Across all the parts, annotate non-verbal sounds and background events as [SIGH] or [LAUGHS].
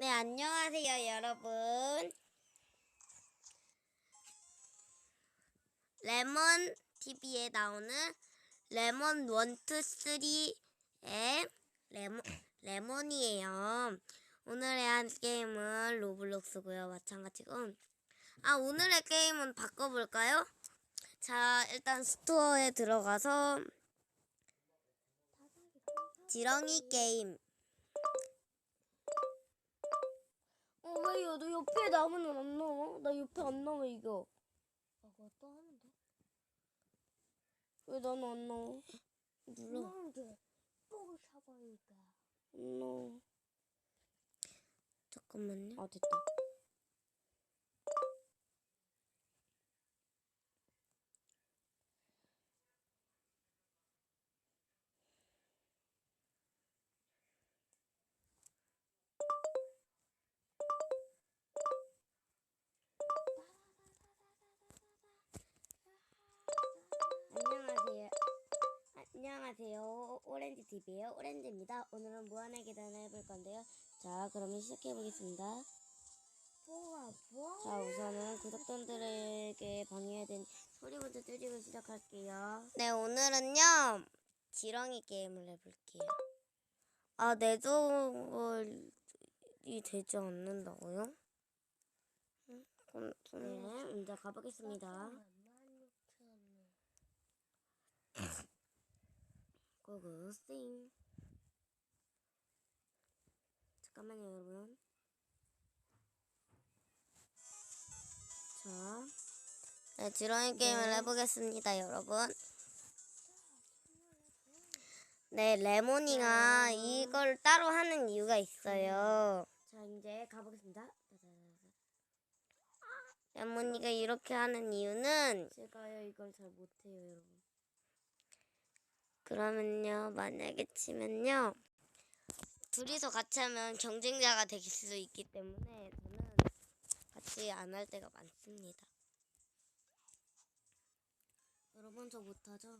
네, 안녕하세요, 여러분. 레몬 TV에 나오는 레몬 원투 쓰리의 레몬 레몬이에요. 오늘의 한 게임은 로블록스고요. 마찬가지고. 아, 오늘의 게임은 바꿔 볼까요? 자, 일단 스토어에 들어가서 지렁이 게임. 어, 왜요? 너 옆에 나무는 안 나와? 나 옆에 안 나와, 이거. 아, 그거 또 하는데? 왜 나는 안 나와? 눌러. 또 사보니까. 안 나와. 잠깐만요. 아, 됐다. 안녕하세요. 안녕하세요. 오렌지 TV예요. 오렌지입니다. 오늘은 무한의 계단을 해볼 건데요. 자, 그러면 시작해 보겠습니다. 뭐? 자, 우선은 구독자들에게 방해된 소리부터 줄이고 시작할게요. 네, 오늘은요 지렁이 게임을 해볼게요. 아, 내조이 되지 않는다고요? 응? 그럼, 그럼 이제 가보겠습니다. 고고싱. 잠깐만요 여러분. 자 네, 지렁이 게임을 해보겠습니다 여러분. 네 레모니가 이걸 따로 하는 이유가 있어요. 자 이제 가보겠습니다. 레모니가 이렇게 하는 이유는 제가요 이걸 잘 못해요 여러분 그러면요, 만약에 치면요, 둘이서 같이 하면 경쟁자가 될 수 있기 때문에 저는 같이 안 할 때가 많습니다. 여러분, 저 못하죠?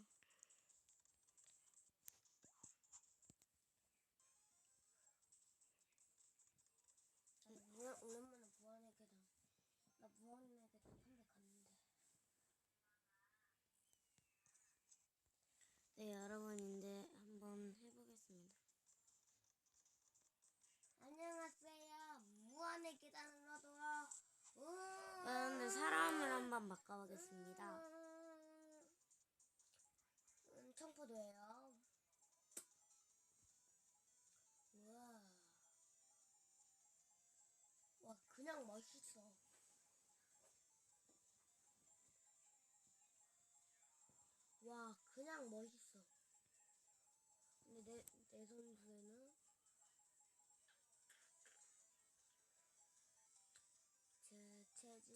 안녕하세요. 무한의 계단으로도. 여러분들, 사람을 한번 바꿔보겠습니다. 음, 청포도예요. 우와. 와, 그냥 멋있어. 와, 그냥 멋있어.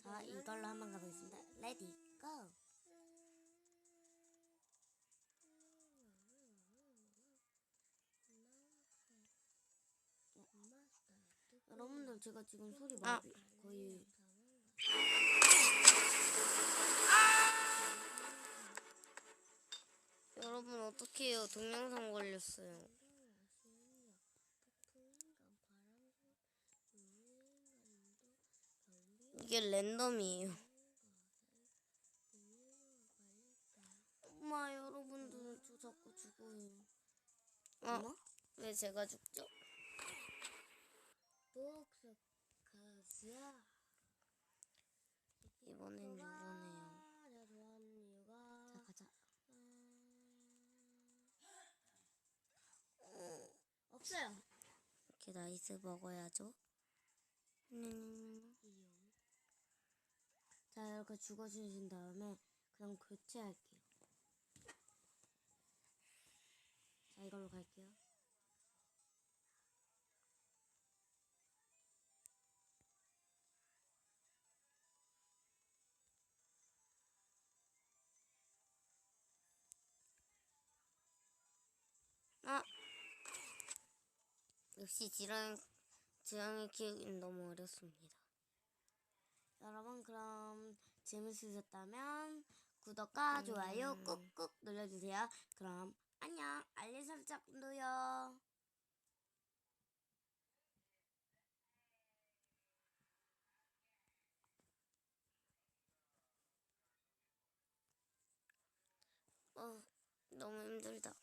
자, 이걸로 한번 가보겠습니다. 레디, 고! 여러분들, 제가 지금 소리 아. 많이 거의 여러분 어떡해요 동영상 걸렸어요 이게 랜덤이에요 엄마 여러분들 저 자꾸 죽어요 어? 왜 제가 죽죠? 가스야. 이번엔 이거네요 내가 좋아하는 이유가 자 가자 없어요. 이렇게 나이스 먹어야죠 음. 자 이렇게 죽어주신 다음에 그럼 교체할게요. 자 이걸로 갈게요. 아! 역시 지렁이 지렁이 키우기는 너무 어렵습니다. 여러분 그럼 재밌으셨다면 구독과 음. 좋아요 꾹꾹 눌러주세요. 그럼 안녕 알림 설정도요. 어, 너무 힘들다.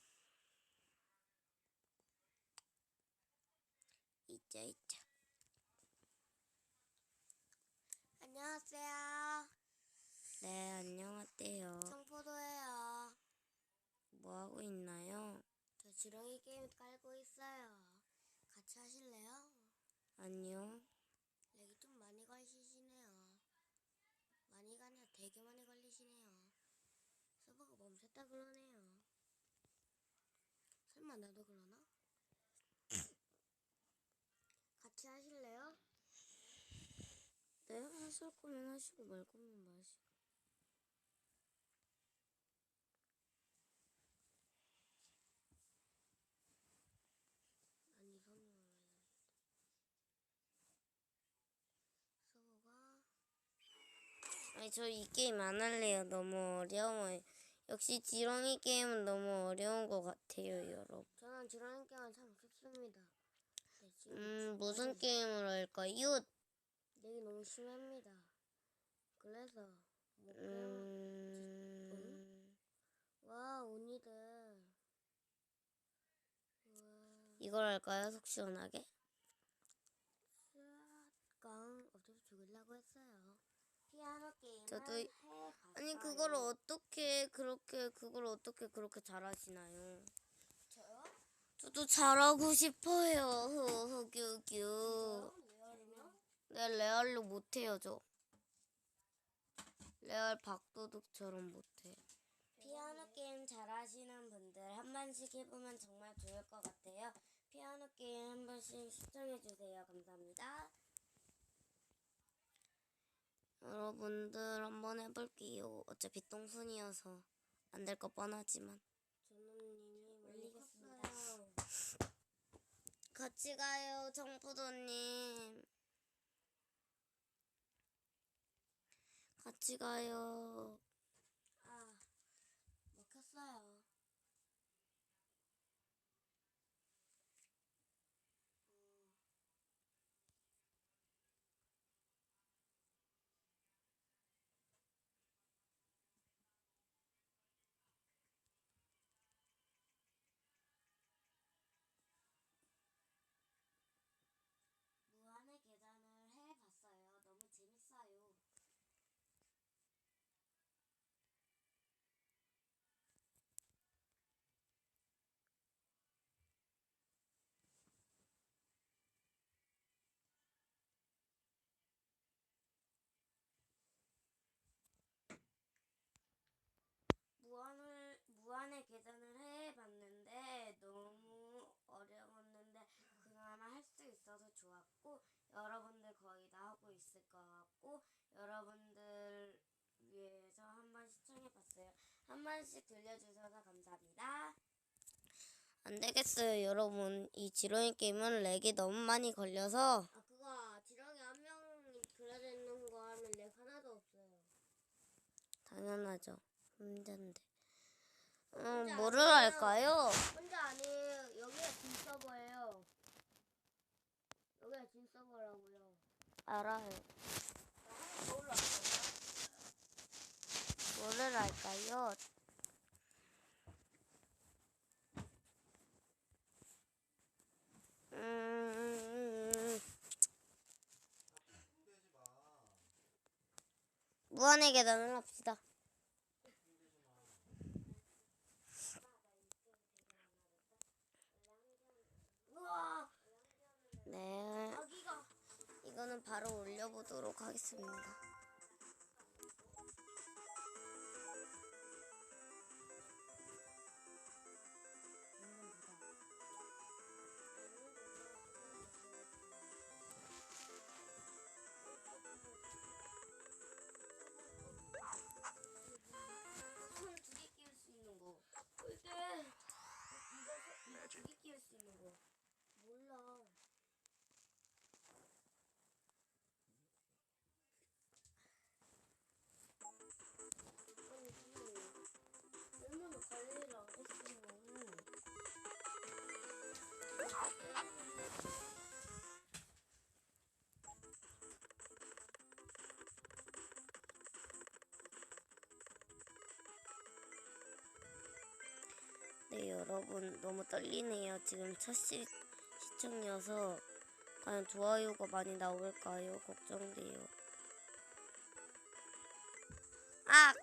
이제 아니요. 렉이 좀 많이 걸리시네요. 많이가 아니라 되게 많이 걸리시네요. 서버가 멈췄다 그러네요. 설마 나도 그러나? [LAUGHS] 같이 하실래요? 네 하실 거면 하시고 말 거면 마시고. 아니 선물 서버가 아니 저 이 게임 안 할래요. 너무 어려워요. 역시 지렁이 게임은 너무 어려운 것 같아요, 여러분. 저는 지렁이 게임은 참 쉽습니다. 네, 지금 음 무슨 게임을 할까요? 렉이 너무 심합니다. 그래서 못 게임 음와 언니들 와 이걸 할까요? 속 시원하게? 깡 어차피 죽으려고 했어요. 피아노 게임을 저도 해 아니 그걸 어떻게 그렇게 그걸 어떻게 그렇게 잘하시나요? 저요? 저도 잘하고 싶어요. 흐흐규규. 네 레알로 못해요 저. 레알 박도둑처럼 못해. 피아노 게임 잘하시는 분들 한 번씩 해보면 정말 좋을 것 같아요. 피아노 게임 한 번씩 시청해 주세요. 감사합니다. 여러분들 한번 해볼게요. 어차피 똥순이어서 안 될 거 뻔하지만. 조놈님이 몰리겠습니다. [LAUGHS] 같이 가요, 정포도님. 같이 가요. 아 먹혔어요. 무한의 계단을 해봤어요. 너무 재밌어요. 무한을 계단을 해봤는데 너무 어려웠는데 그나마 할 수 있어서 좋았고 여러분들 거의 다 하고 있을 것 같고 여러분들 위해서 한번 시청해봤어요. 한 번씩 들려주셔서 감사합니다. 안 되겠어요, 여러분. 이 지렁이 게임은 렉이 너무 많이 걸려서 아 그거 지렁이 한 명이 그려져 있는 거 하면 렉 하나도 없어요. 당연하죠. 혼자인데. 음, 뭐를 아니에요. 할까요? 혼자 아니에요. 여기가 진 서버예요. 여기가 진 서버라고요. 알아요. 뭐를 할까요? 음, 무한의 계단을 합시다. 우와 네. 여기가 이거는 바로 올려보도록 하겠습니다. 여러분 너무 떨리네요. 지금 첫 시, 시청이어서 과연 좋아요가 많이 나올까요? 걱정돼요. 아!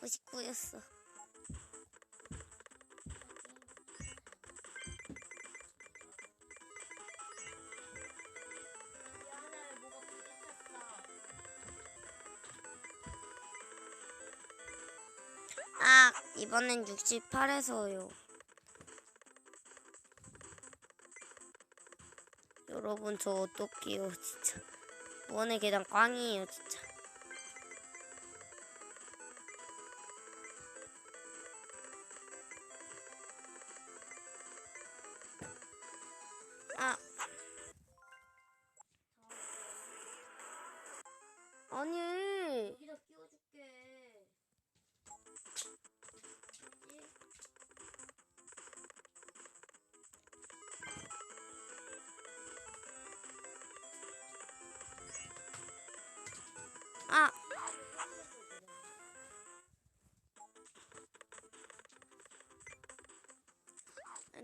99였어. 이번엔 68에서요. 여러분 저 어떡해요 진짜. 원의 계단 꽝이에요 진짜.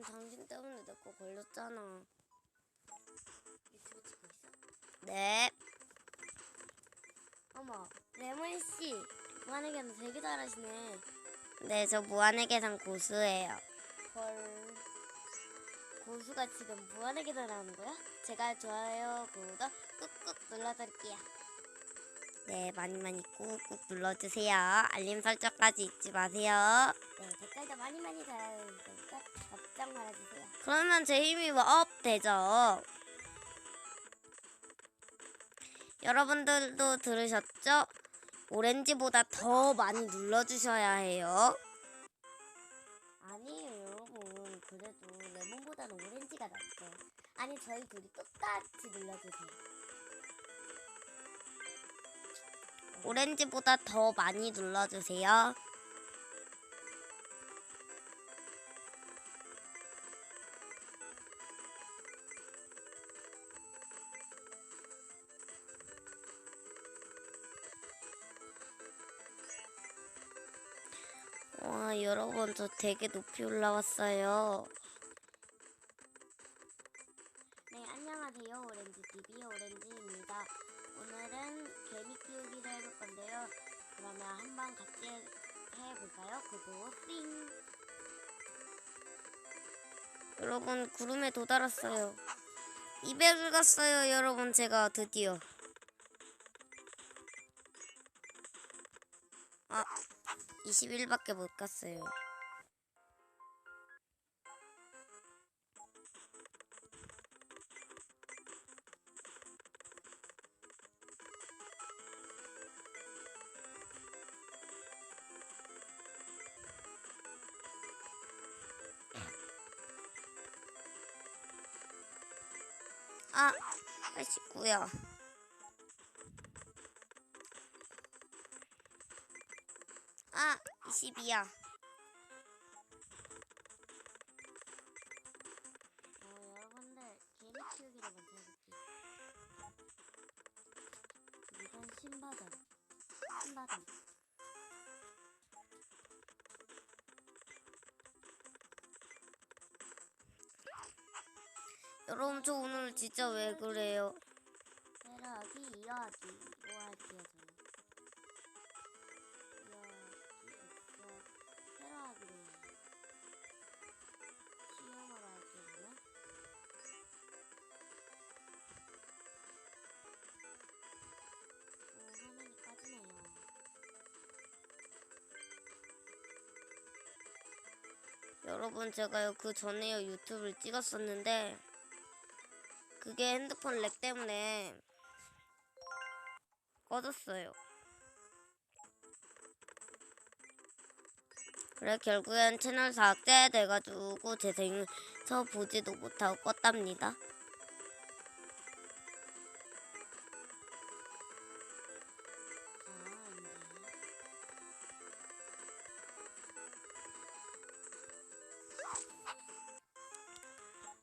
당신 때문에 내 거 걸렸잖아. 유튜브 찍고 있어? 네. 어머, 레몬 씨, 무한의견 되게 잘하시네. 네, 저 무한의 계산 고수예요. 헐. 고수가 지금 무한의 계단 하는 거야? 제가 좋아요, 구독 꾹꾹 눌러드릴게요. 네, 많이 많이 꾹꾹 눌러주세요. 알림 설정까지 잊지 마세요. 네, 댓글도 많이 많이 달아주니까 걱정 말아주세요. 그러면 제 힘이 업 되죠. 여러분들도 들으셨죠? 오렌지보다 더 많이 눌러주셔야 해요. 아니에요, 여러분. 그래도 레몬보다는 오렌지가 낫죠. 아니, 저희 둘이 똑같이 눌러주세요. 오렌지보다 더 많이 눌러주세요. 저 되게 높이 올라왔어요. 네, 안녕하세요. 오렌지TV 오렌지입니다. 오늘은 개미 키우기를 해볼 건데요. 그러면 한번 같이 해볼까요? 구독, 띵! 여러분, 구름에 도달했어요. 200을 갔어요, 여러분, 제가 드디어. 아, 21밖에 못 갔어요. 아, 89야. 아, 22야. 엑소, 세라하기로 해요. 시험으로 할게요, 그러면. 오, 화면이 까지네요. 여러분, 제가요, 그 전에요, 유튜브를 찍었었는데, 그게 핸드폰 렉 때문에 꺼졌어요. 그래, 결국엔 채널 삭제돼가지고 재생서 보지도 못하고 껐답니다.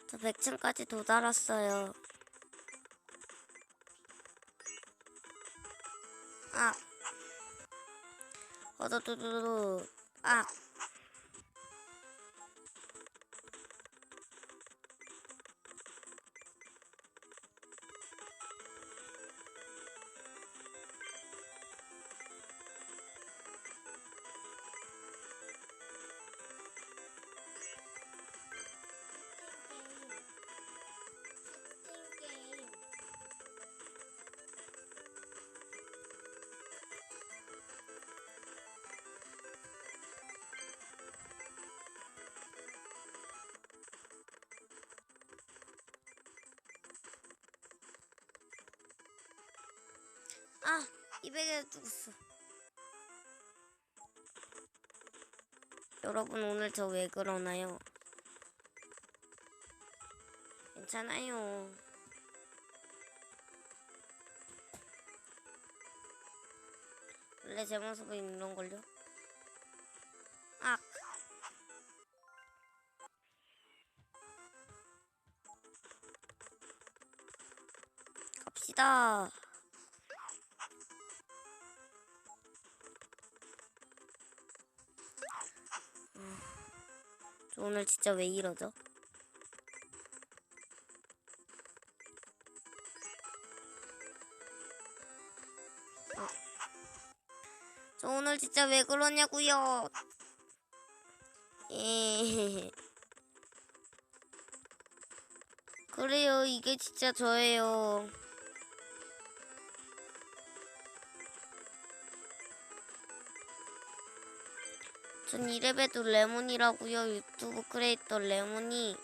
저 100층까지 도달했어요. 아. 어두두두두. 아. 아, 200에 죽었어. 여러분 오늘 저 왜 그러나요? 괜찮아요. 원래 제 모습은 이런 걸요? 아. 갑시다. 오늘 진짜 왜 이러죠? 어. 저 오늘 진짜 왜 그러냐고요? 예. [LAUGHS] 그래요, 이게 진짜 저예요. 전 이래봬도 레몬이라고요. 유튜브 크리에이터 레몬이.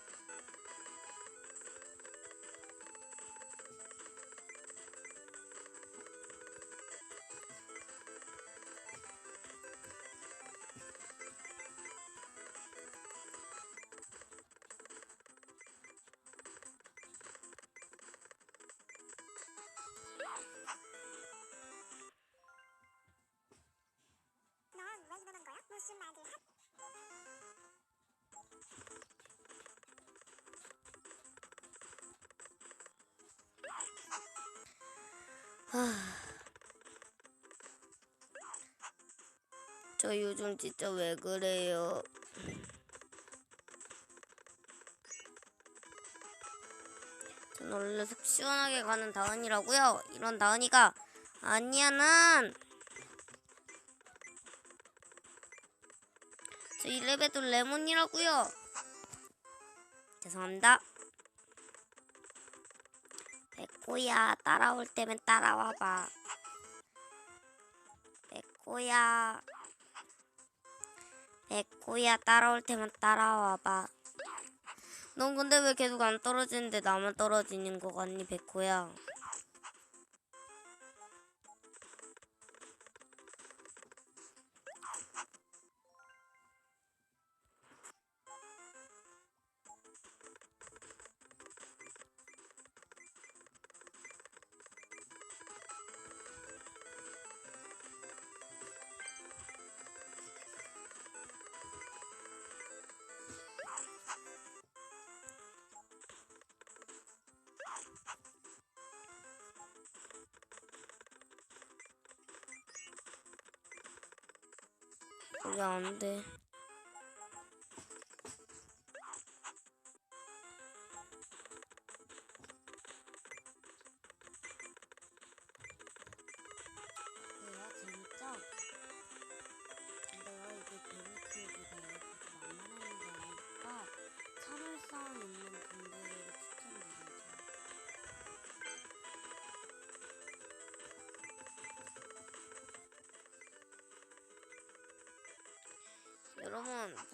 저 요즘 진짜 왜 그래요? 전 원래 속 시원하게 가는 다은이라고요. 이런 다은이가 아니야 난. 저 이래봬도 레몬이라고요. 죄송합니다. 백호야 따라올 때면 따라와봐. 백호야. 백호야 따라올 테면 따라와봐. 넌 근데 왜 계속 안 떨어지는데 나만 떨어지는 거 같니 백호야? 그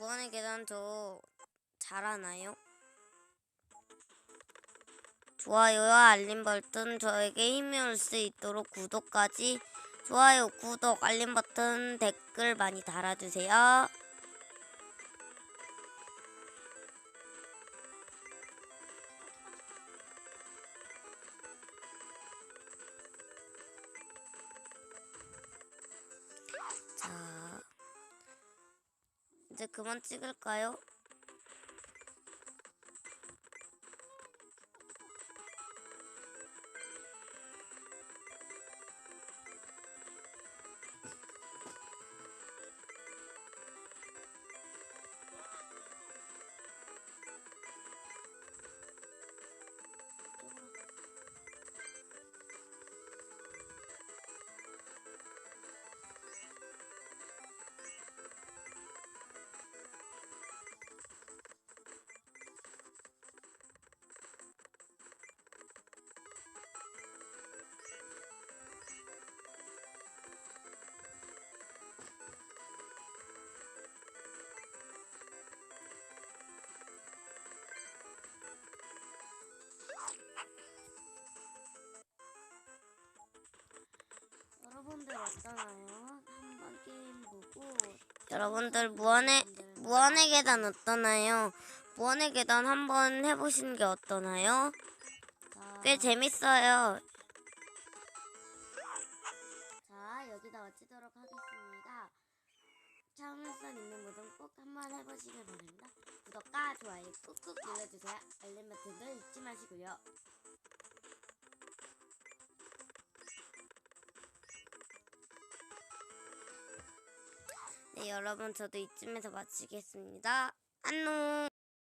무한의 계단 저 잘하나요? 좋아요와 알림 버튼 저에게 힘이 올수 있도록 구독까지 좋아요, 구독, 알림 버튼, 댓글 많이 달아주세요. 그만 찍을까요? 여러분들 어떠나요? 한번 게임 보고 여러분들 무한의 무한의 계단 어떠나요? 무한의 계단 한번 해보시는 게 어떠나요? 자, 꽤 재밌어요. 자 여기다 마치도록 하겠습니다. 참을성 있는 모든 꼭 한번 해보시길 바랍니다. 구독과 좋아요 꾹꾹 눌러주세요. 알림 버튼도 잊지 마시고요. 네, 여러분 저도 이쯤에서 마치겠습니다. 안녕.